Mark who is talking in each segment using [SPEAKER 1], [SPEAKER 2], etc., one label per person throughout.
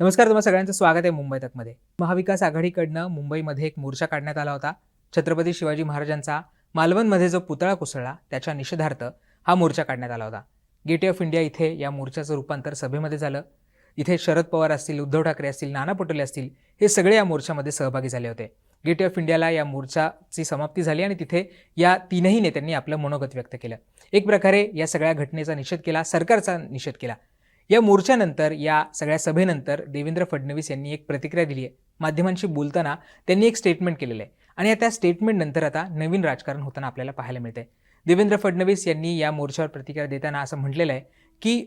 [SPEAKER 1] नमस्कार तुम्हा सगळ्यांचं स्वागत आहे मुंबई तकमध्ये. महाविकास आघाडीकडनं मुंबईमध्ये एक मोर्चा काढण्यात आला होता. छत्रपती शिवाजी महाराजांचा मालवणमध्ये जो पुतळा कोसळला त्याच्या निषेधार्थ हा मोर्चा काढण्यात आला होता. गेट ऑफ इंडिया इथे या मोर्चाचं रूपांतर सभेमध्ये झालं. इथे शरद पवार असतील उद्धव ठाकरे असतील नाना पटोले असतील हे सगळे या मोर्चामध्ये सहभागी झाले होते. गेट ऑफ इंडियाला या मोर्चाची समाप्ती झाली आणि तिथे या तीनही नेत्यांनी आपलं मनोगत व्यक्त केलं. एक प्रकारे या सगळ्या घटनेचा निषेध केला सरकारचा निषेध केला. या मोर्चानंतर या सगळ्या सभेनंतर देवेंद्र फडणवीस यांनी एक प्रतिक्रिया दिली आहे. माध्यमांशी बोलताना त्यांनी एक स्टेटमेंट केलेलं आहे. आणि या त्या स्टेटमेंटनंतर आता नवीन राजकारण होताना आपल्याला पाहायला मिळतंय. देवेंद्र फडणवीस यांनी या मोर्चावर प्रतिक्रिया देताना असं म्हटलेलं आहे की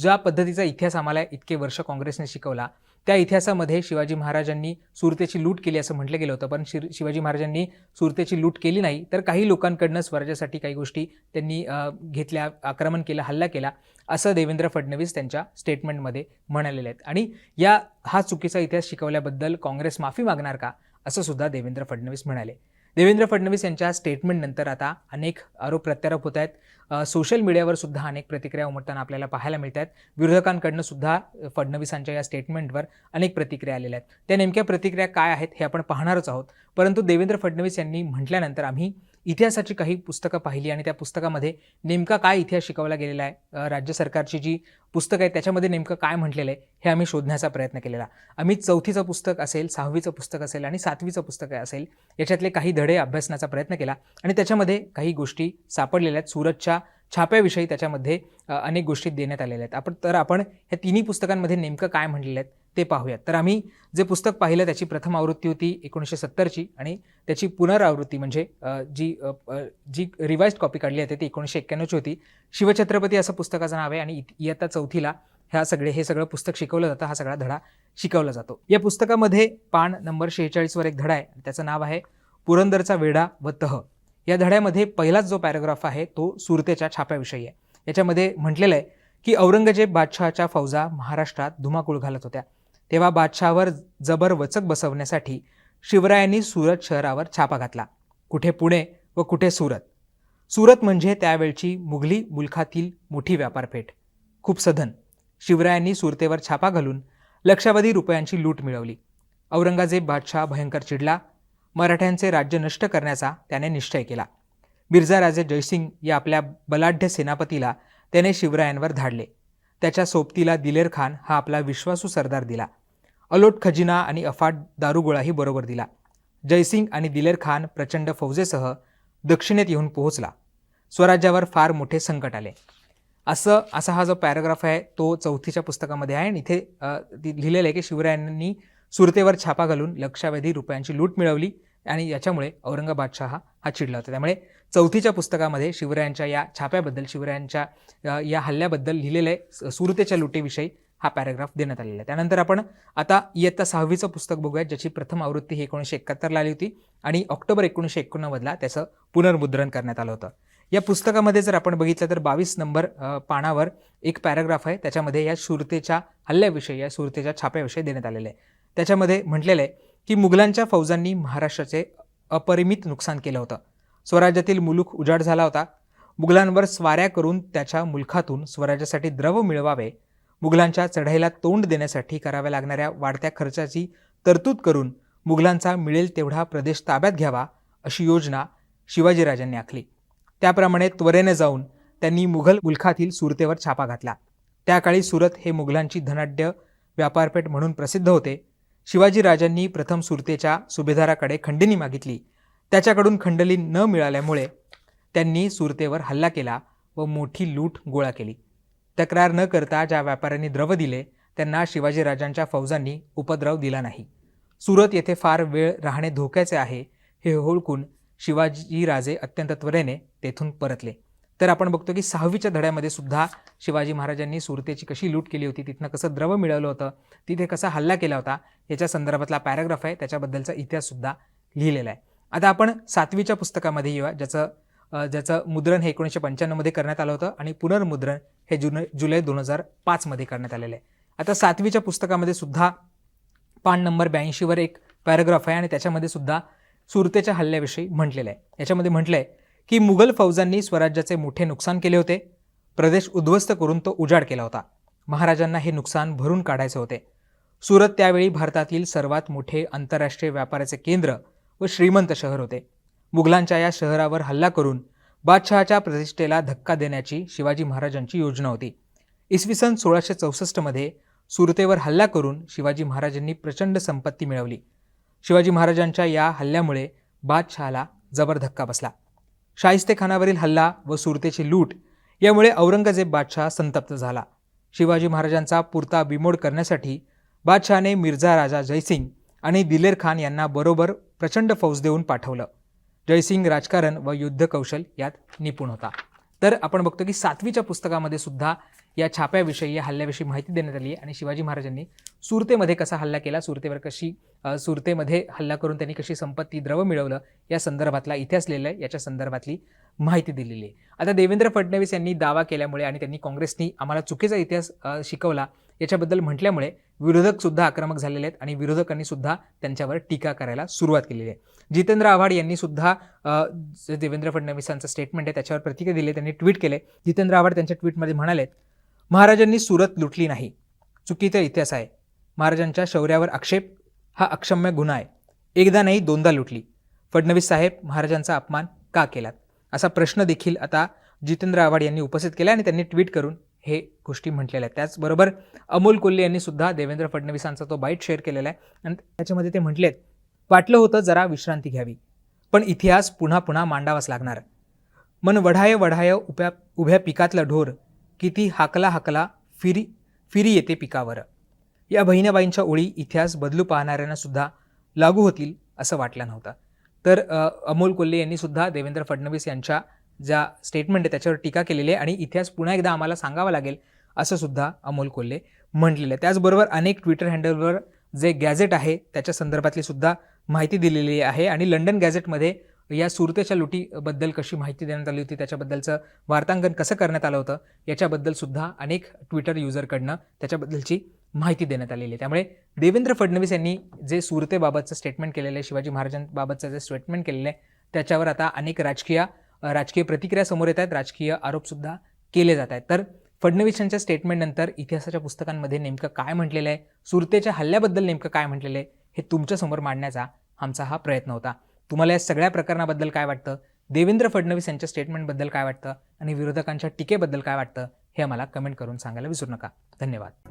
[SPEAKER 1] ज्या पद्धतीचा इतिहास आम्हाला इतके वर्ष काँग्रेसने शिकवला त्या इतिहासामध्ये शिवाजी महाराजांनी सुरतेची लूट केली असं म्हटलं गेलं होतं. पण शिर शिवाजी महाराजांनी सुरतेची लूट केली नाही तर काही लोकांकडनं स्वराज्यासाठी काही गोष्टी त्यांनी घेतल्या आक्रमण केलं हल्ला केला असं देवेंद्र फडणवीस त्यांच्या स्टेटमेंटमध्ये म्हणालेले आहेत. आणि या हा चुकीचा इतिहास शिकवल्याबद्दल काँग्रेस माफी मागणार का असं सुद्धा देवेंद्र फडणवीस म्हणाले. देवेंद्र फडणवीस यांच्या स्टेटमेंटनंतर आता अनेक आरोप प्रत्यारोप होत आहेत. सोशल मीडियावर सुद्धा अनेक प्रतिक्रिया उमटताना आपल्याला पाहायला मिळत आहेत विरोधकांकडनं सुद्धा फडणवीसांच्या या स्टेटमेंटवर अनेक प्रतिक्रिया आलेल्या आहेत. त्या नेमक्या प्रतिक्रिया काय आहेत हे आपण पाहणारच आहोत. परंतु देवेंद्र फडणवीस यांनी म्हटल्यानंतर आम्ही इतिहासाची काही पुस्तकं पाहिली आणि त्या पुस्तकामध्ये नेमका काय इतिहास शिकवला गेलेला आहे राज्य सरकारची जी पुस्तकं आहेत त्याच्यामध्ये नेमकं काय म्हटलेलं आहे हे आम्ही शोधण्याचा प्रयत्न केलेला. आम्ही चौथीचं पुस्तक असेल सहावीचं पुस्तक असेल आणि सातवीचं पुस्तक असेल याच्यातले काही धडे अभ्यासण्याचा प्रयत्न केला आणि त्याच्यामध्ये काही गोष्टी सापडलेल्या आहेत. सुरतच्या छाप्याविषयी त्याच्यामध्ये अनेक गोष्टी देण्यात आलेल्या आहेत. आपण तर आपण ह्या तिन्ही पुस्तकांमध्ये नेमकं काय म्हणलेलं आहेत ते पाहूयात. तर आम्ही जे पुस्तक पाहिलं त्याची प्रथम आवृत्ती होती एकोणीसशे सत्तरची आणि त्याची पुनरावृत्ती म्हणजे जी जी रिवाइज्ड कॉपी काढली आहे ती एकोणीसशे एक्क्याण्णवची होती. शिवछत्रपती असं पुस्तकाचं नाव आहे आणि इयत्ता चौथीला ह्या सगळे हे सगळं पुस्तक शिकवलं जातं हा सगळा धडा शिकवला जातो. या पुस्तकामध्ये पान नंबर शेहेचाळीसवर एक धडा आहे त्याचं नाव आहे पुरंदरचा वेढा व तह. या धड्यामध्ये पहिलाच जो पॅराग्राफ आहे तो सुरतेच्या छाप्याविषयी आहे. याच्यामध्ये म्हटलेलं आहे की औरंगजेब बादशहाच्या फौजा महाराष्ट्रात धुमाकूळ घालत होत्या. तेव्हा बादशहावर जबर वचक बसवण्यासाठी शिवरायांनी सुरत शहरावर छापा घातला. कुठे पुणे व कुठे सुरत? सुरत म्हणजे त्यावेळची मुघली मुलखातील मोठी व्यापारपेठ. खूप सधन. शिवरायांनी सुरतेवर छापा घालून लक्षावधी रुपयांची लूट मिळवली. औरंगजेब बादशाह भयंकर चिडला. मराठ्यांचे राज्य नष्ट करण्याचा त्याने निश्चय केला. मिर्झा राजे जयसिंग या आपल्या बलाढ्य सेनापतीला त्याने शिवरायांवर धाडले. त्याच्या सोबतीला दिलेर खान हा आपला विश्वासू सरदार दिला. अलोट खजिना आणि अफाट दारुगोळाही बरोबर दिला. जयसिंग आणि दिलेर खान प्रचंड फौजेसह दक्षिणेत येऊन पोहोचला. स्वराज्यावर फार मोठे संकट आले. असं असा हा जो पॅराग्राफ आहे तो चौथीच्या पुस्तकामध्ये आहे आणि इथे लिहिलेलं आहे की शिवरायांनी सुरतेवर छापा घालून लक्षावधी रुपयांची लूट मिळवली. आणि याच्यामुळे औरंगाबादशाह हा हा चिडला होता. त्यामुळे चौथीच्या पुस्तकामध्ये शिवरायांच्या या छाप्याबद्दल शिवरायांच्या या हल्ल्याबद्दल लिहिलेलं आहे स- सुरतेच्या लुटीविषयी हा पॅराग्राफ देण्यात आलेला आहे. त्यानंतर आपण आता इयत्ता सहावीचं पुस्तक बघूयात ज्याची प्रथम आवृत्ती ही एकोणीसशे एकाहत्तरला आली होती आणि ऑक्टोबर एकोणीसशे एकोणनव्वदला त्याचं पुनर्मुद्रण करण्यात आलं होतं. या पुस्तकामध्ये जर आपण बघितलं तर बावीस नंबर पानावर एक पॅराग्राफ आहे. त्याच्यामध्ये या सुरतेच्या हल्ल्याविषयी या सुरतेच्या छाप्याविषयी देण्यात आलेलं आहे. त्याच्यामध्ये म्हटलेलं आहे की मुघलांच्या फौजांनी महाराष्ट्राचे अपरिमित नुकसान केलं होतं. स्वराज्यातील मुलूक उजाड झाला होता. मुघलांवर स्वाऱ्या करून त्याच्या मुलखातून स्वराज्यासाठी द्रव मिळवावे मुघलांच्या चढाईला तोंड देण्यासाठी कराव्या लागणाऱ्या वाढत्या खर्चाची तरतूद करून मुघलांचा मिळेल तेवढा प्रदेश ताब्यात घ्यावा अशी योजना शिवाजीराजांनी आखली. त्याप्रमाणे त्वरेने जाऊन त्यांनी मुघल मुलखातील सुरतेवर छापा घातला. त्या काळी सुरत हे मुघलांची धनाढ्य व्यापारपेठ म्हणून प्रसिद्ध होते. शिवाजीराजांनी प्रथम सुरतेच्या सुभेदाराकडे खंडणी मागितली. त्याच्याकडून खंडणी न मिळाल्यामुळे त्यांनी सुरतेवर हल्ला केला व मोठी लूट गोळा केली. तक्रार न करता ज्या व्यापाऱ्यांनी द्रव दिले त्यांना शिवाजीराजांच्या फौजांनी उपद्रव दिला नाही. सुरत येथे फार वेळ राहणे धोक्याचे आहे हे ओळखून शिवाजीराजे अत्यंत त्वरेने तेथून परतले. तर आपण बघतो की सहावीच्या धड्यामध्ये सुद्धा शिवाजी महाराजांनी सुरतेची कशी लूट केली होती तिथनं कसं द्रव मिळवलं होतं तिथे कसा हल्ला केला होता याच्या संदर्भातला पॅराग्राफ आहे त्याच्याबद्दलचा इतिहाससुद्धा लिहिलेला आहे. आता आपण सातवीच्या पुस्तकामध्ये येऊया ज्याचं ज्याचं मुद्रण हे एकोणीसशे पंच्याण्णवमध्ये करण्यात आलं होतं आणि पुनर्मुद्रण हे जुन जुलै दोन हजार पाचमध्ये करण्यात आलेलं आहे. आता सातवीच्या पुस्तकामध्ये सुद्धा पान नंबर ब्याऐंशीवर एक पॅराग्राफ आहे आणि त्याच्यामध्ये सुद्धा सुरतेच्या हल्ल्याविषयी म्हटलेलं आहे. याच्यामध्ये म्हटलं आहे की मुघल फौजांनी स्वराज्याचे मोठे नुकसान केले होते. प्रदेश उद्ध्वस्त करून तो उजाड केला होता. महाराजांना हे नुकसान भरून काढायचे होते. सुरत त्यावेळी भारतातील सर्वात मोठे आंतरराष्ट्रीय व्यापाराचे केंद्र व श्रीमंत शहर होते. मुघलांच्या या शहरावर हल्ला करून बादशहाच्या प्रतिष्ठेला धक्का देण्याची शिवाजी महाराजांची योजना होती. इसवी सन सोळाशे चौसष्टमध्ये सुरतेवर हल्ला करून शिवाजी महाराजांनी प्रचंड संपत्ती मिळवली. शिवाजी महाराजांच्या या हल्ल्यामुळे बादशहाला जबर धक्का बसला. शाहिस्तेखानावरील हल्ला व सुरतेची लूट यामुळे औरंगजेब बादशाह संतप्त झाला. शिवाजी महाराजांचा पुरता बिमोड करण्यासाठी बादशहाने मिर्झा राजा जयसिंग आणि दिलेर खान यांना बरोबर प्रचंड फौज देऊन पाठवलं. जयसिंग राजकारण व युद्धकौशल यात निपुण होता. तर आपण बघतो की सातवीच्या पुस्तकामध्ये सुद्धा या छाप्याविषयी या हल्ल्याविषयी माहिती देण्यात आली आहे. आणि शिवाजी महाराजांनी सुरतेमध्ये कसा हल्ला केला सुरतेवर कशी सुरतेमध्ये हल्ला करून त्यांनी कशी संपत्ती द्रव मिळवलं या संदर्भातला इतिहास लिहिला आहे. याच्या संदर्भातली माहिती दिलेली आहे. आता देवेंद्र फडणवीस यांनी दावा केल्यामुळे आणि त्यांनी काँग्रेसनी आम्हाला चुकीचा इतिहास शिकवला याच्याबद्दल म्हटल्यामुळे विरोधक सुद्धा आक्रमक झालेले आहेत. आणि विरोधकांनी सुद्धा त्यांच्यावर टीका करायला सुरुवात केलेली आहे. जितेंद्र आव्हाड यांनी सुद्धा देवेंद्र फडणवीसांचं स्टेटमेंट आहे त्याच्यावर प्रतिक्रिया दिली त्यांनी ट्विट केले. जितेंद्र आव्हाड त्यांच्या ट्विटमध्ये म्हणाले महाराजांनी सुरत लुटली नाही. चुकीचा इतिहास आहे. महाराजांच्या शौर्यावर आक्षेप हा अक्षम्य गुन्हा आहे. एकदा नाही दोनदा लुटली. फडणवीस साहेब महाराजांचा अपमान का केलात? असा प्रश्न देखील आता जितेंद्र आव्हाड यांनी उपस्थित केला आणि त्यांनी ट्विट करून हे गोष्टी म्हटलेल्या आहेत. त्याचबरोबर अमोल कोल्हे यांनी सुद्धा देवेंद्र फडणवीसांचा तो बाईट शेअर केलेला आहे. आणि त्याच्यामध्ये ते म्हटलेत वाटलं होतं जरा विश्रांती घ्यावी पण इतिहास पुन्हा पुन्हा मांडावाच लागणार. मन वढाय वढाय उभ्या उभ्या पिकातला ढोर किती हाकला हाकला फिरी फिरी येते पिकावर. या बहिणाबाईंच्या ओळी इतिहास बदलू पाहणाऱ्यांना सुद्धा लागू होतील असं वाटलं नव्हतं. तर अमोल कोल्हे यांनी सुद्धा देवेंद्र फडणवीस यांच्या ज्या स्टेटमेंट आहे त्याच्यावर टीका केलेली आहे आणि इतिहास पुन्हा एकदा आम्हाला सांगावा लागेल असं सुद्धा अमोल कोल्हे म्हटलेलं आहे त्याचबरोबर अनेक ट्विटर हँडलवर जे गॅझेट आहे त्याच्या संदर्भातली सुद्धा माहिती दिलेली आहे आणि लंडन गॅझेटमध्ये या सुरतेच्या लुटीबद्दल कशी माहिती देण्यात आली होती त्याच्याबद्दलचं वार्तांकन कसं करण्यात आलं होतं याच्याबद्दल सुद्धा अनेक ट्विटर युजरकडनं त्याच्याबद्दलची माहिती देण्यात आलेली आहे. त्यामुळे देवेंद्र फडणवीस यांनी जे सुरतेबाबतचं स्टेटमेंट केलेलं आहे शिवाजी महाराजांबाबतचं जे स्टेटमेंट केलेलं आहे त्याच्यावर आता अनेक राजकीय राजकीय प्रतिक्रिया समोर येत आहेत राजकीय आरोपसुद्धा केले जात आहेत. तर फडणवीस यांच्या स्टेटमेंटनंतर इतिहासाच्या पुस्तकांमध्ये नेमकं काय म्हटलेलं आहे सुरतेच्या हल्ल्याबद्दल नेमकं काय म्हटलेलं आहे हे तुमच्यासमोर मांडण्याचा आमचा हा प्रयत्न होता. तुम्हाला या सगळ्या प्रकरणाबद्दल काय वाटतं? देवेंद्र फडणवीस यांच्या स्टेटमेंटबद्दल काय वाटतं? आणि विरोधकांच्या टीकेबद्दल काय वाटतं? हे आम्हाला कमेंट करून सांगायला विसरू नका. धन्यवाद.